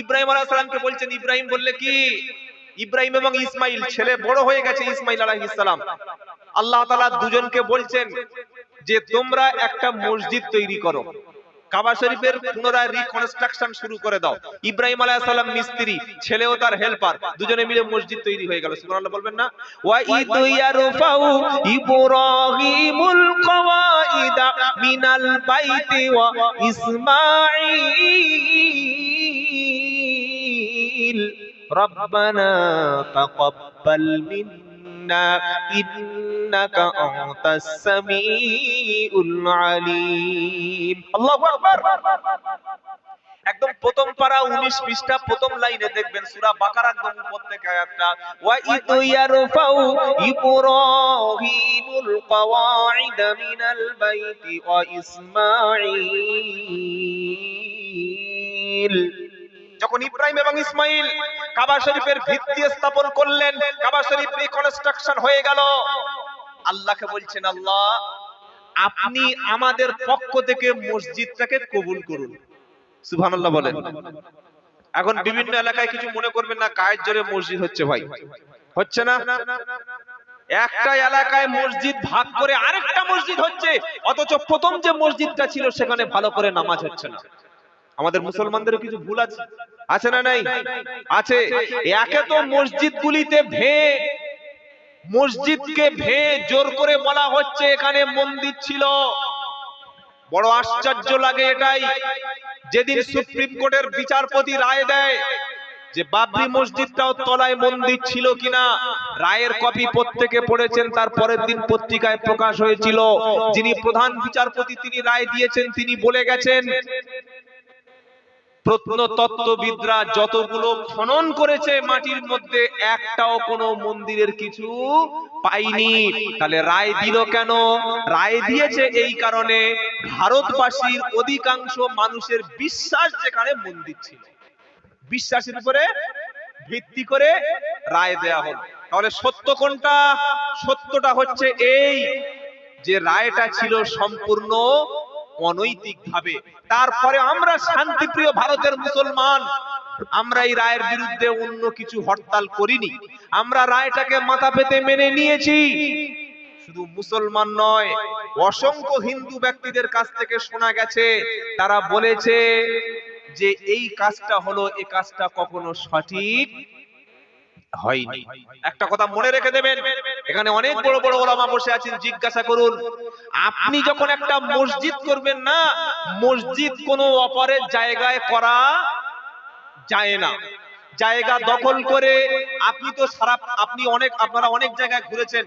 ইব্রাহিম আলাইহিস সালামকে বলছেন, ইব্রাহিম বললে কি? ইব্রাহিম এবং ইসমাইল, ছেলে বড় হয়ে গেছে ইসমাইল আলাইহিস আল্লাহ তাআলা দুজনকে বলছেন যে, তোমরা একটা মসজিদ তৈরি করো। কাবা শরীফের পুনরায় রিকনস্ট্রাকশন শুরু করে দাও ইব্রাহিম আলাইহিস সালাম মিস্ত্রি ছেলেও তার হেল্পার দুজনে মিলে মসজিদ তৈরি হয়ে গেল সুবহানাল্লাহ বলবেন না ওয়া ইদ ইয়ারফাউ ইব্রাহিমুল কওয়াইদা মিনাল বাইতি ওয়া ইসমাঈল ربنا تقبل منا إنك أنت السميع العليم الله أكبر একদম প্রথম পারা 19 পৃষ্ঠা প্রথম লাইনে দেখবেন সূরা বাকারা একদম উপর থেকে আয়াতটা ওয়া ইদ ইয়ারফাউ ইব্রাহিমুল কওয়াইদ মিনাল বাইতি ওয়া ইসমাঈল যখন ইব্রাহিম এবং ইসমাইল কাবা শরীফের ভিত্তি স্থাপন করলেন, কাবা শরীফ রিকনস্ট্রাকশন হয়ে গেল। আল্লাহকে বলছেন, আল্লাহ, আপনি আমাদের পক্ষ থেকে মসজিদটাকে কবুল করুন। সুবহানাল্লাহ বলেন। এখন বিভিন্ন এলাকায় কিছু মনে করবেন না, গায়ের জোরে মসজিদ হচ্ছে ভাই। হচ্ছে না? একটা এলাকায় মসজিদ ভাগ করে আরেকটা মসজিদ হচ্ছে, অথচ প্রথম যে মসজিদটা ছিল, সেখানে ভালো করে নামাজ হচ্ছে না। আমাদের মুসলমানদেরও কিছু ভুল আছে? আছে? না নাই? আছে একে তো মসজিদগুলিতে ভে। মসজিদকে ভে জোর করে বলা হচ্ছে এখানে মন্দির ছিল। বড় আশ্চর্য লাগে এটাই। যেদিন সুপ্রিম কোর্টের বিচারপতি রায় দেয় যে বাবরি মসজিদটাও তলায় মন্দির ছিল কিনা? রায়ের কপি প্রত্যেকে পড়েছেন তার পরের দিন পত্রিকায় প্রকাশ হয়েছিল। যিনি প্রধান বিচারপতি তিনি রায় দিয়েছেন তিনি বলে গেছেন। প্রত্নতত্ত্ববিদরা যতগুলো খনন করেছে মাটির মধ্যে, একটাও কোনো মন্দিরের কিছু পাইনি তাহলে রায় দিল কেন? রায় দিয়েছে এই কারণে ভারতবাসীর অধিকাংশ মানুষের বিশ্বাস যেখানে মন্দির ছিল। বিশ্বাসের উপরে ভিত্তি করে রায় দেয়া হলো। তাহলে সত্য কোনটা? সত্যটা হচ্ছে এই যে রায়টা ছিল সম্পূর্ণ অনৈতিক ভাবে তারপরে আমরা শান্তিপ্রিয় ভারতের মুসলমান। আমরা এই রায়ের বিরুদ্ধে অন্য কিছু হরতাল করিনি। আমরা রায়টাকে মাথা পেতে মেনে নিয়েছি। শুধু মুসলমান নয়, অসংখ্য হিন্দু ব্যক্তিদের কাছ থেকে শোনা গেছে, তারা বলেছে যে এই কাজটা হলো এই কাজটা কখনো সঠিক হয়নি। একটা কথা মনে রেখে দেবেন, এখানে অনেক বড় বড় ওলামা বসে আছেন, জিজ্ঞাসা করুন, আপনি যখন একটা মসজিদ করবেন না, মসজিদ কোনো অপরের জায়গায় করা যায় না। জায়গা দখল করে আপনি তো সারা, আপনি অনেক, আপনারা অনেক জায়গায় ঘুরেছেন।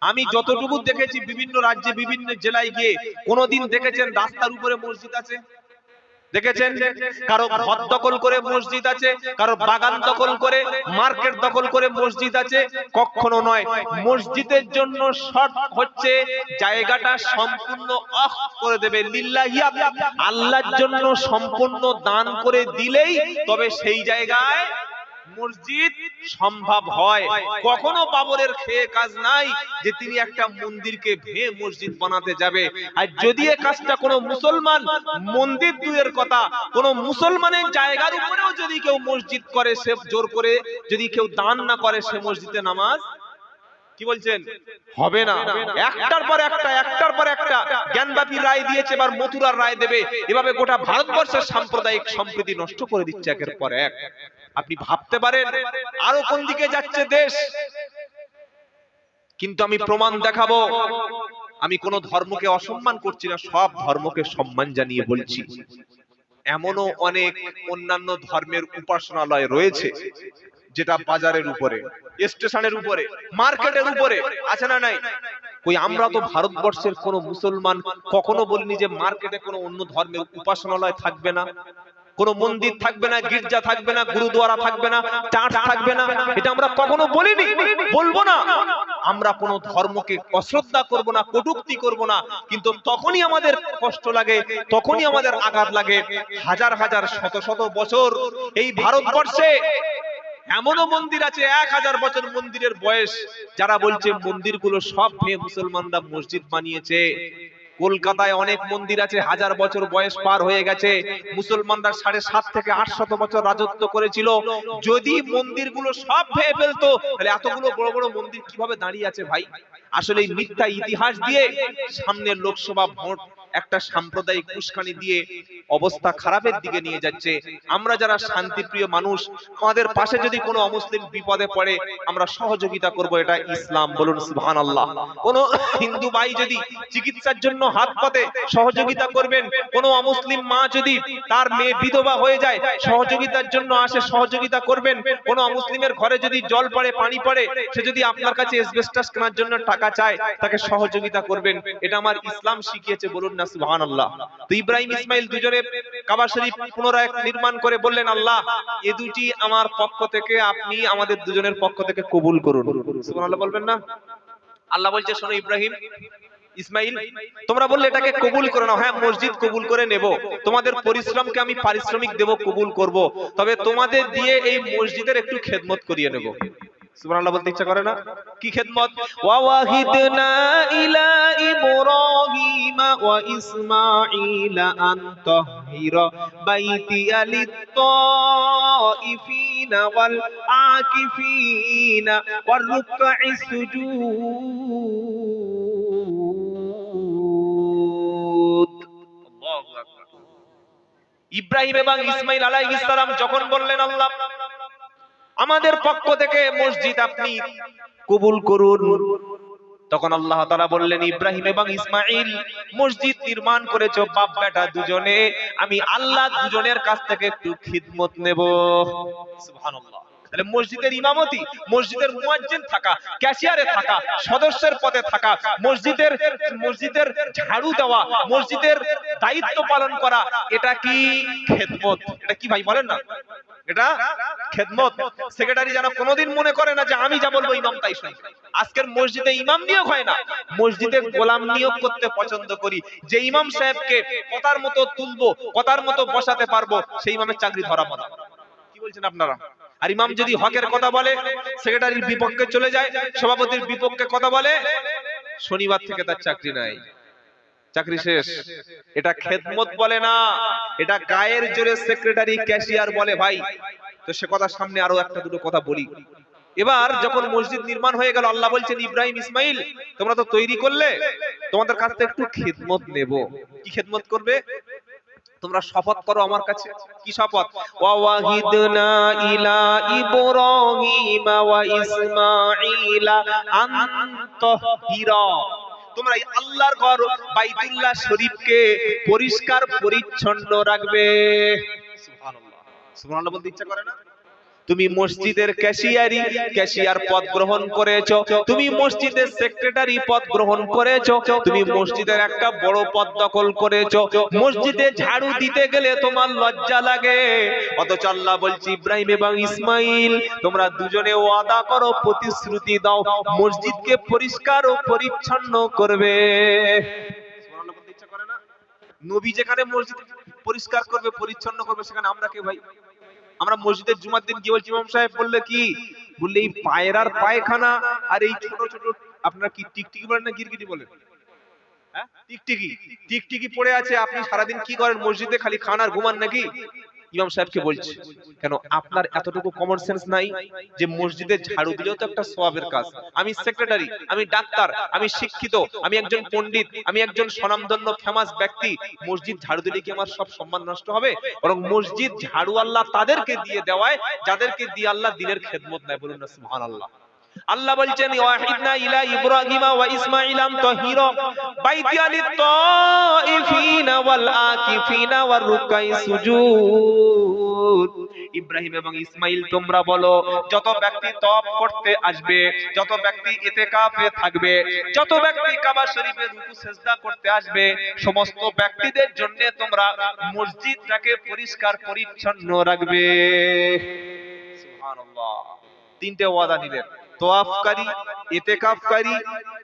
আমি যতটুকু দেখেছি বিভিন্ন রাজ্যে, বিভিন্ন জেলায় গিয়ে, কোনোদিন দেখেছেন রাস্তার উপরে মসজিদ আছে? দেখেছেন? কারও ঘর দখল করে মসজিদ আছে, কারও বাগান দখল করে, মার্কেট দখল করে মসজিদ আছে, কখনো নয়। মসজিদের জন্য শর্ত হচ্ছে জায়গাটা সম্পূর্ণ অফ করে দেবে। আল্লাহর জন্য সম্পূর্ণ দান করে দিলেই তবে সেই জায়গায় মসজিদ সম্ভব হয়। কখনো বাবরের খেয়ে কাজ নাই যে তিনি একটা মন্দিরকে ভেঙে মসজিদ বানাতে যাবে। আর যদি এ কাজটা কোনো মুসলমান, মন্দির দুয়ের কথা, কোন মুসলমানের জায়গার উপরেও যদি কেউ মসজিদ করে, সে জোর করে যদি কেউ দান না করে, সে মসজিদে নামাজ, কি বলছেন? হবে না। একটার পর একটা, একটার পর একটা জ্ঞানব্যাপী রায় দিয়েছে, এবার মথুরার রায় দেবে। এভাবে গোটা ভারতবর্ষের সাম্প্রদায়িক সম্প্রীতি নষ্ট করে দিচ্ছে একের পর এক। আপনি ভাবতে পারেন, আরও কোন দিকে যাচ্ছে দেশ? কিন্তু আমি প্রমাণ দেখাবো। আমি কোন ধর্মকে অসম্মান করছি না, সব ধর্মকে সম্মান জানিয়ে বলছি। এমনও অনেক অন্যান্য ধর্মের উপাসনালয় রয়েছে, যেটা বাজারের উপরে, স্টেশনের উপরে, মার্কেটের উপরে, আছে না নাই? ওই আমরা তো ভারতবর্ষের কোন মুসলমান কখনো বলিনি যে মার্কেটে কোনো অন্য ধর্মের উপাসনালয় থাকবে না। কোন মন্দির থাকবে না, গির্জা থাকবে না, গুরুদুয়ারা থাকবে না, চার্চ থাকবে না, এটা আমরা কখনো বলিনি, বলব না। আমরা কোন ধর্মকে অশ্রদ্ধা করব না, কটুক্তি করব না, কিন্তু তখনই আমাদের কষ্ট লাগে, তখনই আমাদের আঘাত লাগে। হাজার হাজার, শত শত বছর এই ভারতবর্ষে এমনও মন্দির আছে, এক হাজার বছর মন্দিরের বয়স। যারা বলছে মন্দিরগুলো সব ভেঙে মুসলমানরা মসজিদ বানিয়েছে। কলকাতায় অনেক মন্দির আছে, হাজার বছর বয়স পার হয়ে গেছে। মুসলমানরা সাড়ে সাত থেকে আট শত বছর রাজত্ব করেছিল। যদি মন্দিরগুলো সব ভেয়ে ফেলতো, তাহলে এতগুলো বড় বড় মন্দির কীভাবে দাঁড়িয়ে আছে ভাই? আসলে মিথ্যা ইতিহাস দিয়ে সামনে লোকসভা ভোট একটা সাম্প্রদায়িক উস্কানি দিয়ে অবস্থা খারাপের দিকে নিয়ে যাচ্ছে। আমরা যারা শান্তিপ্রিয় মানুষ, আমাদের পাশে যদি কোনো অমুসলিম বিপদে পড়ে, আমরা সহযোগিতা করব এটা ইসলাম। বলুন সুবহান আল্লাহ কোন হিন্দু ভাই যদি চিকিৎসার জন্য হাত পাতে, সহযোগিতা করবেন। কোন অমুসলিম মা যদি তার মেয়ে বিধবা হয়ে যায়, সহযোগিতার জন্য আসে, সহযোগিতা করবেন। কোন অমুসলিমের ঘরে যদি জল পড়ে, পানি পড়ে, সে যদি আপনার কাছে এসবেস্টাস কেনার জন্য টাকা চায়, তাকে সহযোগিতা করবেন। এটা আমার ইসলাম শিখিয়েছে, বলুন না আমার পক্ষ থেকে আপনি আমাদের দুজনের পক্ষ থেকে কবুল করুন। বলবেন না? আল্লাহ বলছে, শোনো ইব্রাহিম, ইসমাইল, তোমরা বললে এটাকে কবুল করে হ্যাঁ মসজিদ কবুল করে নেব। তোমাদের পরিশ্রমকে আমি পারিশ্রমিক দেব, কবুল করব। তবে তোমাদের দিয়ে এই মসজিদের একটু খেদমত করিয়ে নেব। সুবহানাল্লাহ বলতে ইচ্ছা করে না? কি খেদমত? ওয়া ওয়াহিদনা ইলা ইব্রাহিম ওয়া ইসমাঈল আন তাহহিরা বাইতি আলিত তাইফিনা ওয়াল আকিফিনা ওয়ার রুকঈস সুজুদ। আল্লাহু আকবার। ইব্রাহিম এবং ইসমাইল আলাইহিস সালাম যখন বললেন আল্লাহ আমাদের পক্ষ থেকে মসজিদ আপনি কবুল করুন। তখন আল্লাহ তালা বললেন, ইব্রাহিম এবং ইসমাইল মসজিদ নির্মাণ করেছ, বাপ বেটা দুজনে। আমি আল্লাহ দুজনের কাছ থেকে একটু খিদমত নেব। তাহলে মসজিদের ইমামতি, মসজিদের মুয়াজ্জিন থাকা, ক্যাশিয়ারে থাকা, সদস্যের পদে থাকা, মসজিদের মসজিদের ঝাড়ু দেওয়া, মসজিদের দায়িত্ব পালন করা, এটা কি খেদমত? এটা কি ভাই বলেন না? এটা খেদমত। সেক্রেটারি যেন কোনোদিন মনে করে না যে আমি যা বলব ইমাম তাই শুনবে আজকের মসজিদে ইমাম নিয়োগ হয় না। মসজিদে গোলাম নিয়োগ করতে পছন্দ করি। যে ইমাম সাহেবকে কথার মতো তুলবো, কথার মতো বসাতে পারব, সেই ইমামের চাকরি ধরা পড়া কি বলছেন আপনারা? আর ইমাম যদি হকের কথা বলে সেক্রেটারির বিপক্ষে চলে যায় সভাপতির বিপক্ষে কথা বলে শনিবার থেকে তার চাকরি নাই। চাকরি শেষ। এটা খেদমত বলে না। এটা গায়ের জোরে সেক্রেটারি ক্যাশিয়ার বলে ভাই তো সে কথা সামনে আরও একটা দুটো কথা বলি। এবার যখন মসজিদ নির্মাণ হয়ে গেল আল্লাহ বলছেন ইব্রাহিম ইসমাইল তোমরা তো তৈরি করলে তোমাদের কাছ থেকে একটু খেদমত নেব। কি খেদমত করবে? তোমরা শপথ করো আমার কাছে। কি শপথ? ওয়াহিদনা ইলা ইব্রাহিম ওয়া ইসমাঈলা আন তাহহিরা। তোমরা এই আল্লাহর ঘর বাইতুল্লাহ শরীফকে পরিষ্কার পরিচ্ছন্ন রাখবে। সুবহানাল্লাহ। সুবহানাল্লাহ বলতে ইচ্ছা করে না? তুমি মসজিদের ক্যাশিয়ারি, ক্যাশিয়ার পদ গ্রহণ করেছ। তুমি মসজিদের সেক্রেটারি পদ গ্রহণ করেছ। তুমি মসজিদের একটা বড় পদ দখল করেছ। মসজিদে ঝাড়ু দিতে গেলে তোমার লজ্জা লাগে। অথচ আল্লাহ বলছি, ইব্রাহিম এবং ইসমাইল, তোমরা দুজনে ওয়াদা করো, প্রতিশ্রুতি দাও। মসজিদকে পরিষ্কার ও পরিচ্ছন্ন করবে? নবী যেখানে মসজিদ পরিষ্কার করবে, পরিচ্ছন্ন করবে, সেখানে আমরা কে ভাই? আমরা মসজিদের জুমার দিন কি বলছি? ইমাম সাহেব বললে কি? বললে এই পায়রার পায়খানা আর এই ছোট ছোট, আপনারা কি টিকটিকি বলেন না গিরগিটি বলেন? হ্যাঁ? টিকটিকি টিকটিকি পড়ে আছে, আপনি সারাদিন কি করেন? মসজিদে খালি খান আর ঘুমান নাকি? ইমাম সাহেবকে বলছে, কেন আপনার এতটুকু কমন সেন্স নাই যে মসজিদে ঝাড়ু দিলেও তো একটা সওয়াবের কাজ? আমি সেক্রেটারি আমি ডাক্তার, আমি শিক্ষিত, আমি একজন পণ্ডিত, আমি একজন স্বনামধন্য ফেমাস ব্যক্তি। মসজিদ ঝাড়ু দিলে কি আমার সব সম্মান নষ্ট হবে? বরং মসজিদ ঝাড়ু আল্লাহ তাদেরকে দিয়ে দেওয়ায়, যাদেরকে দিয়ে আল্লাহ দিনের খেদমত নেয় বলুন না, সুবহানাল্লাহ। আল্লাহ বলছেন, ওয়াহিদনা ইলা ইব্রাহিমা ওয়া ইসমাঈলা আন তাহিরা বাইতি আলিত তাইফিনা ওয়াল আকিফিনা ওয়ার রুকাই সুজুদ। ইব্রাহিম এবং ইসমাইল তোমরা বলো, যত ব্যক্তি তপ করতে আসবে, যত ব্যক্তি ইতিকাফে থাকবে, যত ব্যক্তি কাবা শরীফে রুকু, সেজদা করতে আসবে, সমস্ত ব্যক্তিদের জন্য তোমরা মসজিদটাকে পরিষ্কার, পরিচ্ছন্ন রাখবে। সুবহানাল্লাহ। তিনটে ওয়াদা নিলেন। তোয়াফকারী এতেকাফকারী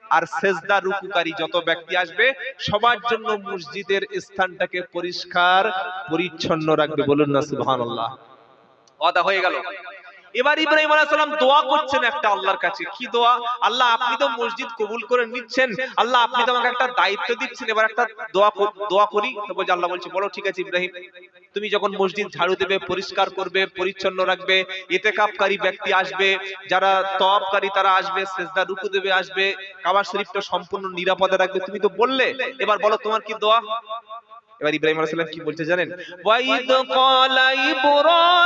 আর সেজদা রুকুকারী যত ব্যক্তি আসবে, সবার জন্য মসজিদের স্থানটাকে পরিষ্কার, পরিচ্ছন্ন রাখবে। বলুন না, সুবহানাল্লাহ। ওয়াদা হয়ে গেল। এবার ইব্রাহিম আলাইহিস সালাম দোয়া করছেন একটা আল্লাহর কাছে। কি দোয়া? আল্লাহ, আপনি তো মসজিদ কবুল করে নিচ্ছেন। আল্লাহ, আপনি তো আমাকে একটা দায়িত্ব দিচ্ছেন। এবার একটা দোয়া দোয়া করি। তো বলছে আল্লাহ বলছে, বলো, ঠিক আছে, ইব্রাহিম, তুমি যখন মসজিদ ঝাড়ু দেবে, পরিষ্কার করবে, পরিচ্ছন্ন রাখবে ইতেকাপকারী ব্যক্তি আসবে, যারা তওয়াবকারী তারা আসবে, সেজদা, রুকু দেবে, আসবে কাবা শরীফটা সম্পূর্ণ নিরাপদে রাখবে। তুমি তো বললে, এবার বলো, তোমার কি দোয়া? এবার ইব্রাহিম আলাইহিস সালাম কি বলছে জানেন? ওয়াইদ ক্বালা ইব্রাহিম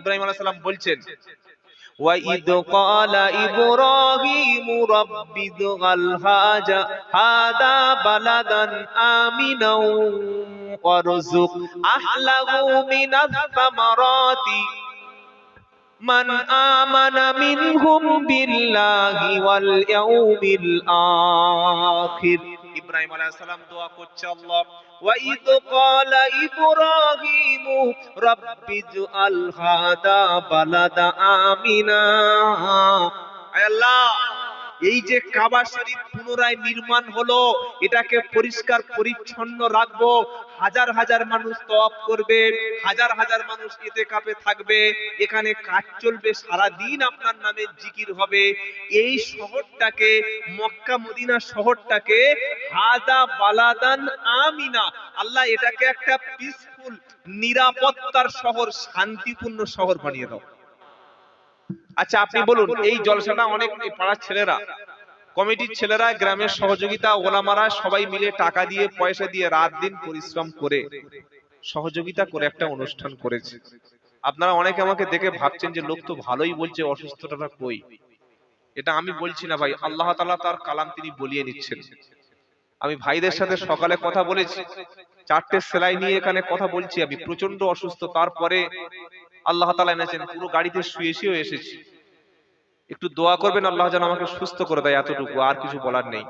ইব্রাহিম আলাইহিস সালাম বলছেন وَإِذْ قَالَ إِبْرَاهِيمُ رَبِّ اجْعَلْ هَذَا هَذَا بَلَدًا آمِنًا وَارْزُقْ أَهْلَهُ مِنَ الثَّمَرَاتِ من آمن منهم بالله واليوم الآخر ইব্রাহিম আলাইহিস সালাম দোয়া করছে আল্লাহ وَإِذْ قَالَ إِبْرَاهِيمُ رَبِّ اجْعَلْ هَذَا بَلَدًا آمِنًا আয় আল্লাহ এই যে কাবা শরীফ পুনরায় নির্মাণ হলো, এটাকে পরিষ্কার, পরিচ্ছন্ন রাখব। হাজার হাজার মানুষ তওয়াব করবে, হাজার হাজার মানুষ এতে কাপে থাকবে। এখানে কাজ চলবে সারা দিন আপনার নামে জিকির হবে। এই শহরটাকে, মক্কা, মদিনা শহরটাকে, হাদা বালাদান আমিনা, আল্লাহ এটাকে একটা পিসফুল নিরাপত্তার শহর, শান্তিপূর্ণ শহর বানিয়ে দাও। আচ্ছা আপনি বলুন এই জলসাটা অনেক পাড়ার ছেলেরা কমিটির ছেলেরা গ্রামের সহযোগিতা ওলামারা সবাই মিলে টাকা দিয়ে পয়সা দিয়ে রাত দিন পরিশ্রম করে সহযোগিতা করে একটা অনুষ্ঠান করেছে। আপনারা অনেকে আমাকে দেখে ভাবছেন যে লোক তো ভালোই বলছে অসুস্থতাটা কই? এটা আমি বলছি না ভাই আল্লাহ তাআলা তার কালাম তিনি বলিয়ে নিচ্ছেন আমি ভাইদের সাথে সকালে কথা বলেছি চারটে সেলাই নিয়ে এখানে কথা বলছি আমি প্রচণ্ড অসুস্থ তারপরে আল্লাহ তাআলা এনেছেন, পুরো গাড়িতে শুয়ে শুয়েও এসেছি। একটু দোয়া করবেন, আল্লাহ যেন আমাকে সুস্থ করে দেয় এতটুকু, আর কিছু বলার নেই।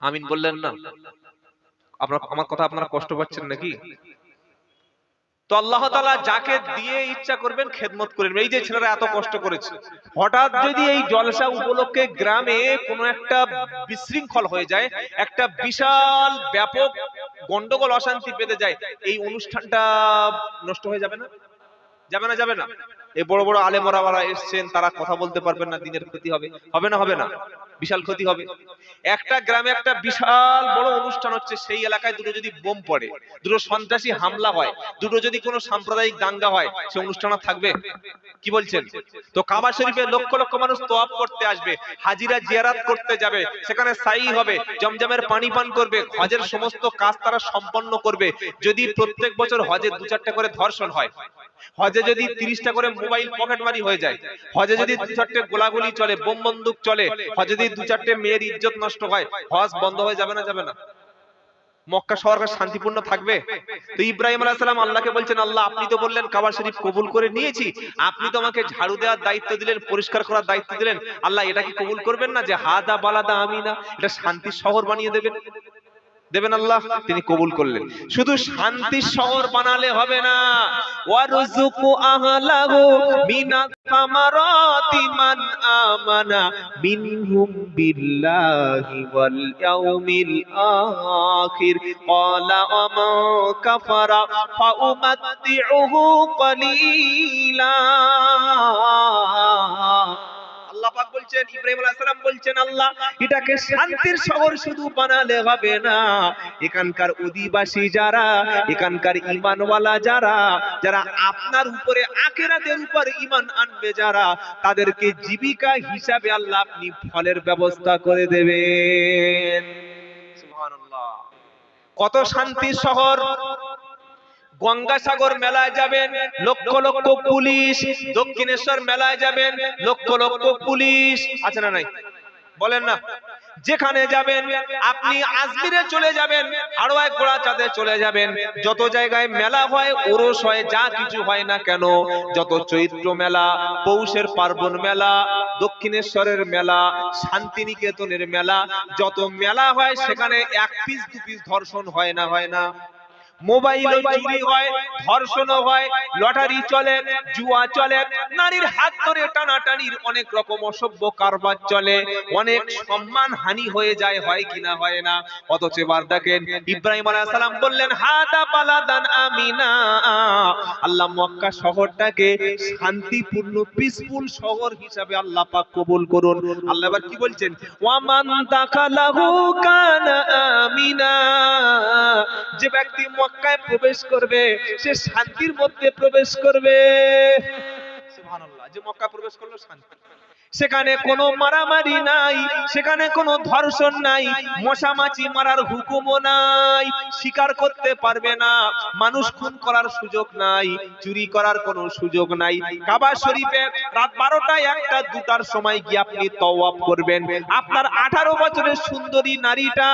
আমিন বললেন না। আপনার, আমার কথা আপনারা কষ্ট পাচ্ছেন নাকি? তো আল্লাহ তাআলা যাকে দিয়ে ইচ্ছা করবেন খেদমত করবেন এই যে ছেলেরা এত কষ্ট করেছে। হঠাৎ যদি এই জলসা উপলক্ষে গ্রামে কোনো একটা বিশৃঙ্খল হয়ে যায়, একটা বিশাল, ব্যাপক গন্ডগোল অশান্তি বেঁধে যায়, এই অনুষ্ঠানটা নষ্ট হয়ে যাবে না? যাবে না যাবে না। এই বড় বড় আলেমরাওয়ালা এসছেন, তারা কথা বলতে পারবেন না, দিনের ক্ষতি হবে। হবে না হবে না। বিশাল ক্ষতি হবে। একটা গ্রামে একটা বিশাল বড় অনুষ্ঠান হচ্ছে, সেই এলাকায় দুটো যদি বোম পড়ে, দুটো সন্ত্রাসী হামলা হয়, দুটো যদি কোনো সাম্প্রদায়িক দাঙ্গা হয়, সে অনুষ্ঠান থাকবে? কি বলছেন? তো কাবা শরীফে লক্ষ লক্ষ মানুষ তোয়াব করতে আসবে, হাজিরা জিয়ারাত করতে যাবে, সেখানে সাই হবে, জমজমের পানি পান করবে, হজের সমস্ত কাজ তারা সম্পন্ন করবে। যদি প্রত্যেক বছর হজে দু চারটা করে ধর্ষণ হয় হজে যদি তিরিশটা করে মোবাইল পকেট মারি হয়ে যায়, হজে যদি দু চারটে গোলাগুলি চলে, বোম বন্দুক চলে, হজে যদি দু চারটে মেয়ের ইজ্জত নষ্ট হয়, হজ বন্ধ হয়ে যাবে না যাবে না? মক্কা শহরকে শান্তিপূর্ণ থাকবে? তো ইব্রাহিম আলাইহিস সালাম আল্লাহকে বলছেন, আল্লাহ, আপনি তো বললেন কাবা শরীফ কবুল করে নিয়েছি। আপনি তো আমাকে ঝাড়ু দেওয়ার দায়িত্ব দিলেন, পরিষ্কার করার দায়িত্ব দিলেন। আল্লাহ, এটা কি কবুল করবেন না যে হাদা বালাদা আমি না এটা শান্তির শহর বানিয়ে দেবেন। দেবেন আল্লাহ, তিনি কবুল করলেন। শুধু শান্তির শহর বানালে হবে না। সামারাতি মান আমানা মিনহুম বিল্লাহি ওয়াল ইয়াউমিল আখির। ক্বালা কাফারা কলিলা বলছেন, ইব্রাহিম আলাইহিস সালাম বলছেন, আল্লাহ, এটাকে শান্তির শহর শুধু বানালে হবে না। এখানকার অধিবাসী যারা, এখানকার ঈমানওয়ালা যারা যারা আপনার উপরে আখিরাতের উপর ঈমান আনবে যারা, তাদেরকে জীবিকা হিসাবে আল্লাহ আপনি ফলের ব্যবস্থা করে দেবেন। সুবহানাল্লাহ। কত শান্তির শহর গঙ্গাসাগর মেলায় যাবেন, লক্ষ লক্ষ পুলিশ, দক্ষিণেশ্বর মেলায় যাবেন, লক্ষ লক্ষ পুলিশ, আছে না নাই? বলেন না। যেখানে যাবেন, আপনি আজমিরে চলে যাবেন, আরও এক গোড়া চাঁদে চলে যাবেন। যত জায়গায় মেলা হয়, ওরস হয়, যা কিছু হয় না কেন, যত চৈত্র মেলা, পৌষের পার্বণ মেলা, দক্ষিণেশ্বরের মেলা, শান্তিনিকেতনের মেলা, যত মেলা হয়, সেখানে এক পিস দু পিস ধর্ষণ হয় না হয় না। মোবাইলও চুরি হয় ধর্ষণও হয় লটারি চলে জুয়া চলে নারীর হাত ধরে টানাটানির অনেক রকম অসভ্য কারবার চলে অনেক সম্মান হানি হয়ে যায় হয় কিনা হয় না। অথচ এবার দেখেন ইব্রাহিম আলাইহিস সালাম বললেন হাদা বালাদান আমিনা। আল্লাহ মক্কা শহরটাকে শান্তিপূর্ণ পিসফুল শহর হিসাবে আল্লাহ পাক কবুল করুন। আল্লাহ এবার কি বলছেন? ওয়ামান দাখালাহু কানা আমিনা। যে ব্যক্তি মক্কায় প্রবেশ করবে, সে শান্তির মধ্যে প্রবেশ করবে। সুবহানাল্লাহ, যে মক্কা প্রবেশ করল শান্তি। সেখানে কোনো মারামারি নাই, সেখানে কোনো ধর্ষণ নাই, মশামাছি মারার হুকুমও নাই, শিকার করতে পারবে না, মানুষ খুন করার সুযোগ নাই, চুরি করার কোনো সুযোগ নাই। কাবা শরীফে রাত বারোটায় একটা, দুটার সময় গিয়ে আপনি তওয়াব করবেন। আপনার আঠারো বছরের সুন্দরী নারীটা,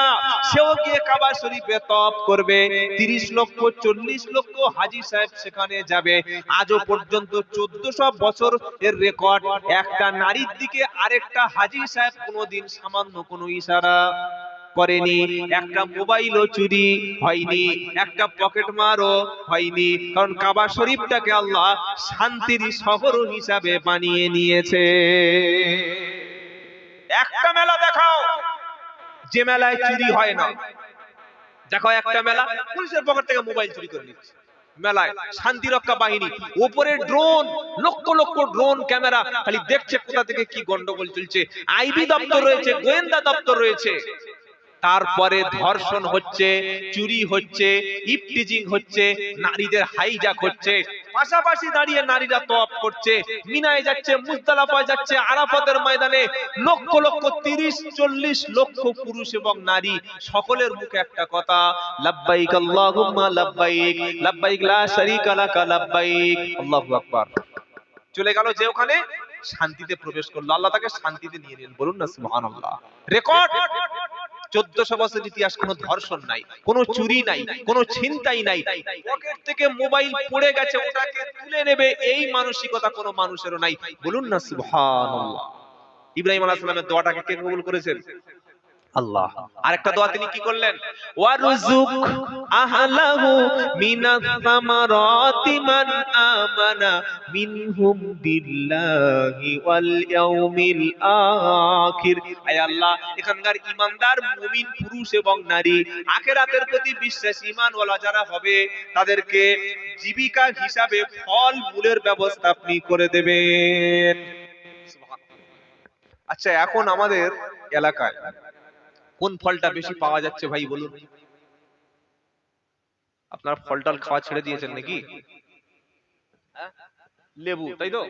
সেও গিয়ে কাবা শরীফে তওয়াব করবে। তিরিশ লক্ষ, চল্লিশ লক্ষ হাজি সাহেব সেখানে যাবে। আজও পর্যন্ত চোদ্দশো বছর এর রেকর্ড একটা নারীর দিকে আরেকটা হাজি সাহেব কোনোদিন সামান্য কোনো ইশারা করেনি। একটা মোবাইলও চুরি হয়নি, একটা পকেট মারও হয়নি, কারণ কাবা শরীফটাকে আল্লাহ শান্তির শহর হিসাবে বানিয়ে নিয়েছে। একটা মেলা দেখাও, যে মেলায় চুরি হয় না। দেখো একটা মেলা, পুলিশের পকেট থেকে মোবাইল চুরি করে নিচ্ছে। মেলায় শান্তিরক্ষা বাহিনী ওপরে drone lakh lakh drone camera খালি দেখছে কোথা থেকে কি গন্ডগোল চলছে। আইবি দপ্তর রয়েছে, গোয়েন্দা দপ্তর রয়েছে। তারপরে ধর্ষণ হচ্ছে, চুরি হচ্ছে, ইপটিজিং হচ্ছে, নারীদের হাইজাক হচ্ছে। পাশাপাশি দাঁড়িয়ে নারীরা তপ করছে। মিনায় যাচ্ছে, মুজদালাফায় যাচ্ছে, আরাফাতের ময়দানে লক্ষ লক্ষ তিরিশ, চল্লিশ লক্ষ পুরুষ এবং নারী। সকলের মুখে একটা কথা, লাব্বাইক আল্লাহুম্মা লাব্বাইক লাব্বাইক লা আকবার। চলে গেল যে ওখানে, শান্তিতে প্রবেশ করল। আল্লাহ তাকে শান্তিতে নিয়ে নিলেন। বলুন না সুবহানাল্লাহ। রেকর্ড চোদ্দশো বছর ইতিহাস কোনো ধর্ষণ নাই, কোন চুরি নাই, কোন ছিনতাই নাই। পকেট থেকে মোবাইল পড়ে গেছে, ওটাকে তুলে নেবে, এই মানসিকতা কোনো মানুষেরও নাই। বলুন না, সুবহানাল্লাহ। ইব্রাহিম আলাইহিস সালামের দোয়াটাকে কে কবুল করেছেন? আল্লাহ। আরেকটা দোয়া তিনি কি করলেন? ওয়ারুযুক আহলাহু মিনাস সামারাতি মান আমানা মিনহুম বিল্লাহি ওয়াল ইয়াউমিল আখির। আয় আল্লাহ এখানকার ইমানদার মুমিন পুরুষ এবং নারী আখিরাতের প্রতি বিশ্বাস ঈমানওয়ালা যারা হবে তাদেরকে জীবিকা হিসাবে ফল মূলের ব্যবস্থা আপনি করে দেবেন। আচ্ছা এখন আমাদের এলাকায় কোন ফলটা বেশি পাওয়া যাচ্ছে ভাই বলুন। আপনার ফলটাল খাওয়া ছেড়ে দিয়েছেন নাকি? লেবু তাই তো?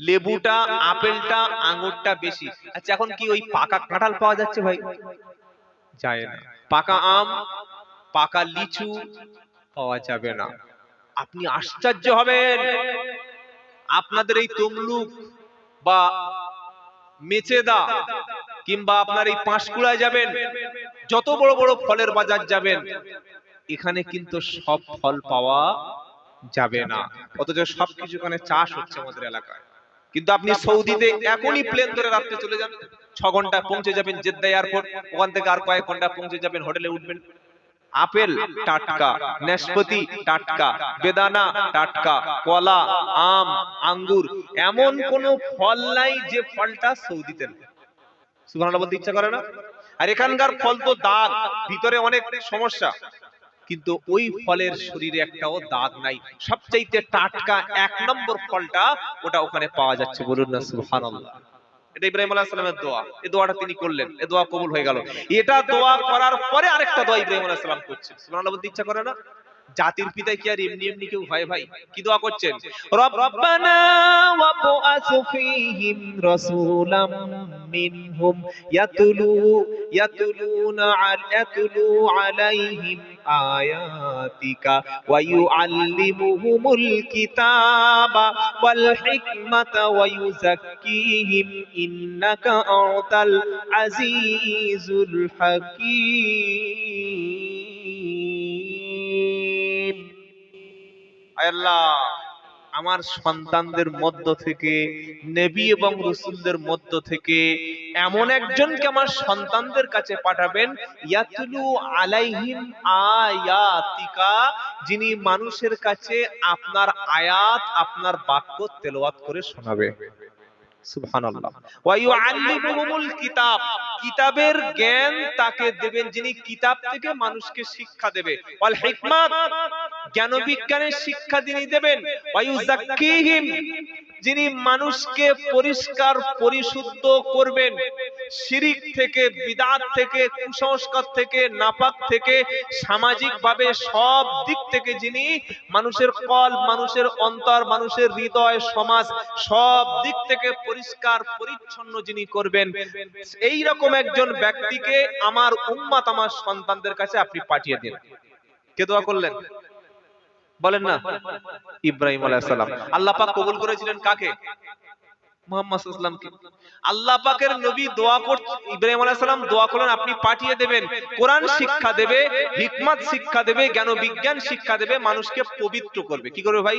লেবুটা আপেলটা আঙ্গুরটা বেশি। আচ্ছা এখন কি ওই পাকা কাঁঠাল পাওয়া যাচ্ছে ভাই? যায় না। পাকা আম পাকা লিচু পাওয়া যাবে না। আপনি আশ্চর্য হবেন। আপনাদের এই তমলুক বা মেচেদা কিংবা আপনার এই পাঁশকুড়ায় যাবেন, যত বড় বড় ফলের বাজার যাবেন, এখানে কিন্তু সব ফল পাওয়া যাবে না। অথচ সবকিছু এখানে চাষ হচ্ছে আমাদের এলাকায়। কিন্তু আপনি সৌদিতে এখনই প্লেন ধরে রাত্রে চলে যান, ছ ঘণ্টা পৌঁছে যাবেন জেদ্দা এয়ারপোর্ট, ওখান থেকে আর কয়েক ঘণ্টা পৌঁছে যাবেন, হোটেলে উঠবেন। আপেল, টাটকা, নাশপাতি, টাটকা, বেদানা, টাটকা, কলা, আম, আঙ্গুর, এমন কোন ফল নাই যে ফলটা সৌদিতে নেই। সুবহানাল্লাহ বলতে ইচ্ছা করে না? আর এখানকার ফল তো দাগ ভিতরে অনেক সমস্যা। কিন্তু ওই ফলের শরীরে একটাও দাগ নাই। সবচাইতে টাটকা এক নম্বর ফলটা ওটা ওখানে পাওয়া যাচ্ছে, বলুন না, সুবহানাল্লাহ। এটা ইব্রাহিম আলাইহিস সালামের দোয়া। এই দোয়াটা তিনি করলেন। এই দোয়া কবুল হয়ে গেল। এটা দোয়া করার পরে আরেকটা দোয়া ইব্রাহিম আলাইহিস সালাম করছে সুবহানাল্লাহ বলতে ইচ্ছা করে না? জাতির পিতা কি আর এমনি এমনি কেউ হয় ভাই? কি দোয়া করছেন? রব্বানা ওয়াবআস ফীহিম রাসূলাম মিনহুম ইয়াতুলু, ইয়াতুলুনা আল, ইয়াতুলু আলাইহিম আয়াতিকা ওয়া ইউআল্লিমুহুমুল কিতাবা ওয়াল হিকমাতা ওয়া ইউযাক্কিহিম ইন্নাকা আনতাল আমার সন্তানদের মধ্য থেকে, নেবী এবং রসুলদের মধ্য থেকে এমন একজনকে আমার সন্তানদের কাছে পাঠাবেন, ইয়াতুলু আলাইহিম আয়াতিকা, যিনি মানুষের কাছে আপনার আয়াত, আপনার বাক্য তেলোয়াত করে শোনাবে। যিনি মানুষকে পরিষ্কার, পরিশুদ্ধ করবেন। শিরিক থেকে, বিদাত থেকে, কুসংস্কার থেকে, নাপাক থেকে সামাজিক ভাবে সব দিক থেকে যিনি মানুষের কল, মানুষের অন্তর, মানুষের হৃদয়, সমাজ সব দিক থেকে পরিষ্কার, পরিচ্ছন্ন যিনি করবেন এই রকম একজন ব্যক্তিকে আমার উম্মাত, আমার সন্তানদের কাছে আপনি পাঠিয়ে দিন। কে দোয়া করলেন? বলেন না। ইব্রাহিম আলাইহিস সালাম। আল্লাহ পাক কবুল করেছিলেন কাকে? ওয়াসাল্লামকে। আল্লাহ পাকের নবী দোয়া ইব্রাহিম আলাইহিস সালাম দোয়া করলেন, আপনি পাঠিয়ে দেবেন। কোরআন শিক্ষা দেবে, হিকমত শিক্ষা দেবে, জ্ঞান বিজ্ঞান শিক্ষা দেবে, মানুষকে পবিত্র করবে। কি করবে ভাই?